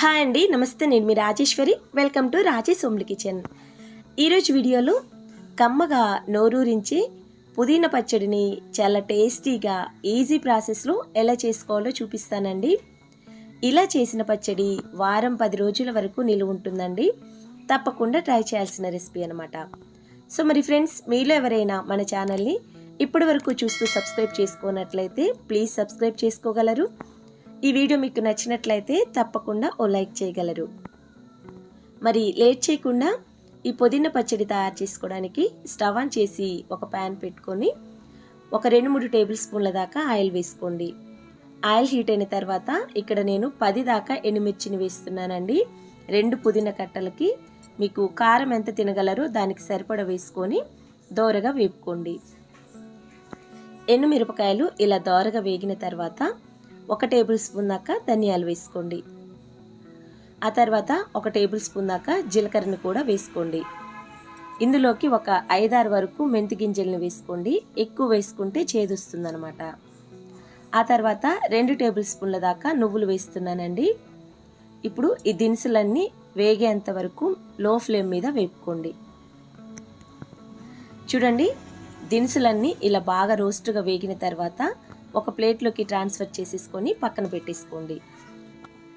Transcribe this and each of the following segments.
Hi అండి నమస్తే నేను మీ Rajeshwari. Welcome to Rajesh homely kitchen ఈరోజు వీడియోలో కమ్మగా నోరూరించి పుదీనా పచ్చడిని చాలా టేస్టీగా ఈజీ ప్రాసెస్లో ఎలా చేసుకోవాలో చూపిస్తానండి. ఇలా చేసిన పచ్చడి వారం పది రోజుల వరకు నిలువ ఉంటుందండి. తప్పకుండా ట్రై చేయాల్సిన రెసిపీ అనమాట సో మరి ఫ్రెండ్స్ మీలో ఎవరైనా మన ఛానల్ని ఇప్పటి వరకు చూస్తూ సబ్స్క్రైబ్ చేసుకున్నట్లయితే ప్లీజ్ సబ్స్క్రైబ్ చేసుకోగలరు. ఈ వీడియో మీకు నచ్చినట్లయితే తప్పకుండా ఓ లైక్ చేయగలరు. మరి లేట్ చేయకుండా ఈ పుదీనా పచ్చడి తయారు చేసుకోవడానికి స్టవ్ ఆన్ చేసి ఒక ప్యాన్ పెట్టుకొని ఒక రెండు మూడు టేబుల్ స్పూన్ల దాకా ఆయిల్ వేసుకోండి. ఆయిల్ హీట్ అయిన తర్వాత ఇక్కడ నేను పది దాకా ఎండుమిర్చిని వేస్తున్నానండి. రెండు పుదీనా కట్టలకి మీకు కారం ఎంత తినగలరో దానికి సరిపడ వేసుకొని దోరగా వేపుకోండి. ఎండుమిరపకాయలు ఇలా దోరగా వేగిన తర్వాత ఒక టేబుల్ స్పూన్ దాకా ధనియాలు వేసుకోండి. ఆ తర్వాత ఒక టేబుల్ స్పూన్ దాకా జీలకర్రను కూడా వేసుకోండి. ఇందులోకి ఒక ఐదారు వరకు మెంతి గింజలను వేసుకోండి. ఎక్కువ వేసుకుంటే చేదొస్తుందనమాట ఆ తర్వాత రెండు టేబుల్ స్పూన్ల దాకా నువ్వులు వేస్తున్నానండి. ఇప్పుడు ఈ దినుసులన్నీ వేగేంత వరకు లో ఫ్లేమ్ మీద వేపుకోండి. చూడండి దినుసులన్నీ ఇలా బాగా రోస్ట్గా వేగిన తర్వాత ఒక ప్లేట్లోకి ట్రాన్స్ఫర్ చేసేసుకొని పక్కన పెట్టేసుకోండి.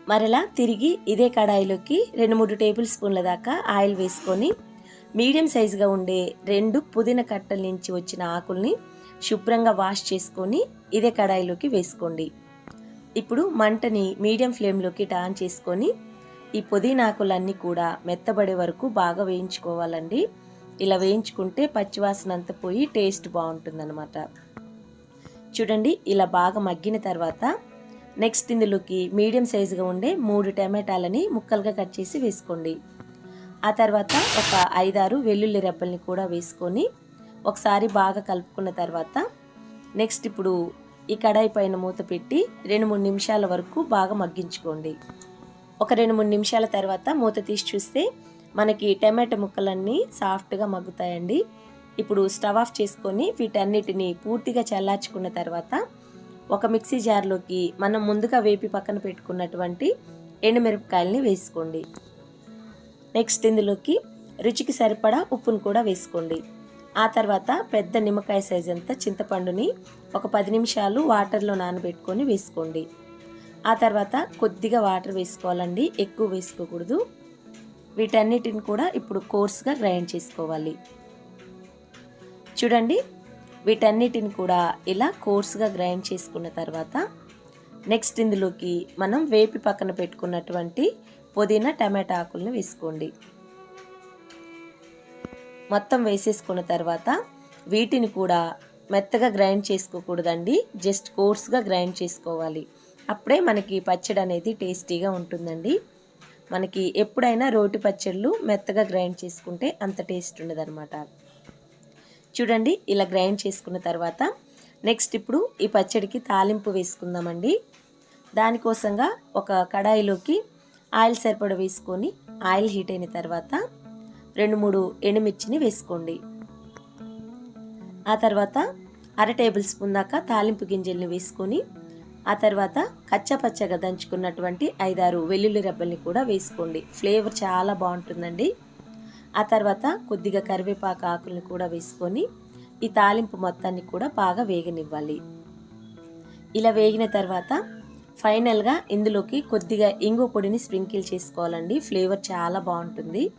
మరలా తిరిగి ఇదే కడాయిలోకి రెండు మూడు టేబుల్ స్పూన్ల దాకా ఆయిల్ వేసుకొని మీడియం సైజుగా ఉండే రెండు పుదీనా కట్టల నుంచి వచ్చిన ఆకుల్ని శుభ్రంగా వాష్ చేసుకొని ఇదే కడాయిలోకి వేసుకోండి. ఇప్పుడు మంటని మీడియం ఫ్లేమ్లోకి టాన్ చేసుకొని ఈ పుదీనా ఆకులన్నీ కూడా మెత్తబడే వరకు బాగా వేయించుకోవాలండి. ఇలా వేయించుకుంటే పచ్చివాసన అంతా పోయి టేస్ట్ బాగుంటుందన్నమాట. చూడండి ఇలా బాగా మగ్గిన తర్వాత నెక్స్ట్ ఇందులోకి మీడియం సైజుగా ఉండే మూడు టమాటాలని ముక్కలుగా కట్ చేసి వేసుకోండి. ఆ తర్వాత ఒక ఐదారు వెల్లుల్లి రెబ్బల్ని కూడా వేసుకొని ఒకసారి బాగా కలుపుకున్న తర్వాత నెక్స్ట్ ఇప్పుడు ఈ కడాయి పైన మూత పెట్టి రెండు మూడు నిమిషాల వరకు బాగా మగ్గించుకోండి. ఒక రెండు మూడు నిమిషాల తర్వాత మూత తీసి చూస్తే మనకి టమాటో ముక్కలన్నీ సాఫ్ట్గా మగ్గుతాయండి. ఇప్పుడు స్టవ్ ఆఫ్ చేసుకొని వీటన్నిటిని పూర్తిగా చల్లార్చుకున్న తర్వాత ఒక మిక్సీ జార్లోకి మనం ముందుగా వేపి పక్కన పెట్టుకున్నటువంటి ఎండుమిరపకాయలని వేసుకోండి. నెక్స్ట్ ఇందులోకి రుచికి సరిపడా ఉప్పును కూడా వేసుకోండి. ఆ తర్వాత పెద్ద నిమ్మకాయ సైజ్ అంతా చింతపండుని ఒక పది నిమిషాలు వాటర్లో నానబెట్టుకొని వేసుకోండి. ఆ తర్వాత కొద్దిగా వాటర్ వేసుకోవాలండి ఎక్కువ వేసుకోకూడదు. వీటన్నిటిని కూడా ఇప్పుడు కోర్స్గా గ్రైండ్ చేసుకోవాలి. చూడండి. వీటన్నిటిని కూడా ఇలా కోర్స్గా గ్రైండ్ చేసుకున్న తర్వాత నెక్స్ట్ ఇందులోకి మనం వేపి పక్కన పెట్టుకున్నటువంటి పుదీనా టమాటా ఆకులను వేసుకోండి. మొత్తం వేసేసుకున్న తర్వాత వీటిని కూడా మెత్తగా గ్రైండ్ చేసుకోకూడదండి. జస్ట్ కోర్స్గా గ్రైండ్ చేసుకోవాలి. అప్పుడే మనకి పచ్చడి అనేది టేస్టీగా ఉంటుందండి. మనకి ఎప్పుడైనా రోటి పచ్చళ్ళు మెత్తగా గ్రైండ్ చేసుకుంటే అంత టేస్ట్ ఉండదన్నమాట. చూడండి ఇలా గ్రైండ్ చేసుకున్న తర్వాత నెక్స్ట్ ఇప్పుడు ఈ పచ్చడికి తాలింపు వేసుకుందామండి. దానికోసంగా ఒక కడాయిలోకి ఆయిల్ సరిపడ వేసుకొని ఆయిల్ హీట్ అయిన తర్వాత రెండు మూడు ఎండుమిర్చిని వేసుకోండి. ఆ తర్వాత అర టేబుల్ స్పూన్ దాకా తాలింపు గింజల్ని వేసుకొని ఆ తర్వాత కచ్చపచ్చగా దంచుకున్నటువంటి ఐదారు వెల్లుల్లి రెబ్బల్ని కూడా వేసుకోండి. ఫ్లేవర్ చాలా బాగుంటుందండి. ఆ తర్వాత కొద్దిగా కరివేపాకు ఆకుల్ని కూడా వేసుకొని ఈ తాలింపు మొత్తాన్ని కూడా బాగా వేగనివ్వాలి. ఇలా వేగిన తర్వాత ఫైనల్గా ఇందులోకి కొద్దిగా ఇంగు పొడిని స్ప్రింకిల్ చేసుకోవాలండి. ఫ్లేవర్ చాలా బాగుంటుంది.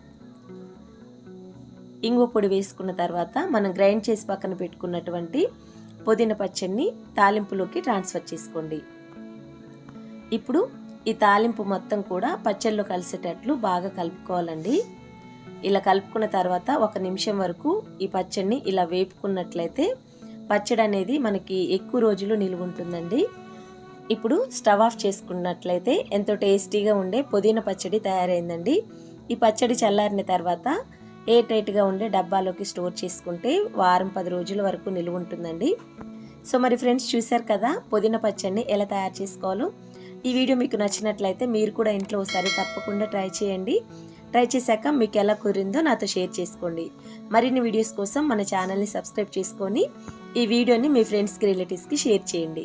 ఇంగు పొడి వేసుకున్న తర్వాత మనం గ్రైండ్ చేసి పక్కన పెట్టుకున్నటువంటి పుదీనా పచ్చడిని తాలింపులోకి ట్రాన్స్ఫర్ చేసుకోండి. ఇప్పుడు ఈ తాలింపు మొత్తం కూడా పచ్చళ్ళు కలిసేటట్లు బాగా కలుపుకోవాలండి. ఇలా కలుపుకున్న తర్వాత ఒక నిమిషం వరకు ఈ పచ్చడిని ఇలా వేపుకున్నట్లయితే పచ్చడి అనేది మనకి ఎక్కువ రోజులు నిలువ ఉంటుందండి. ఇప్పుడు స్టవ్ ఆఫ్ చేసుకున్నట్లయితే ఎంతో టేస్టీగా ఉండే పుదీనా పచ్చడి తయారైందండి. ఈ పచ్చడి చల్లారిన తర్వాత ఏ టైట్గా ఉండే డబ్బాలోకి స్టోర్ చేసుకుంటే వారం పది రోజుల వరకు నిలువ ఉంటుందండి. సో మరి ఫ్రెండ్స్ చూశారు కదా పుదీనా పచ్చడిని ఎలా తయారు చేసుకోవాలో? ఈ వీడియో మీకు నచ్చినట్లయితే మీరు కూడా ఇంట్లో ఒకసారి తప్పకుండా ట్రై చేయండి. ట్రై చేశాక మీకు ఎలా కుదిరిందో నాతో షేర్ చేసుకోండి. మరిన్ని వీడియోస్ కోసం మన ఛానల్ని సబ్స్క్రైబ్ చేసుకొని ఈ వీడియోని మీ ఫ్రెండ్స్కి రిలేటివ్స్కి షేర్ చేయండి.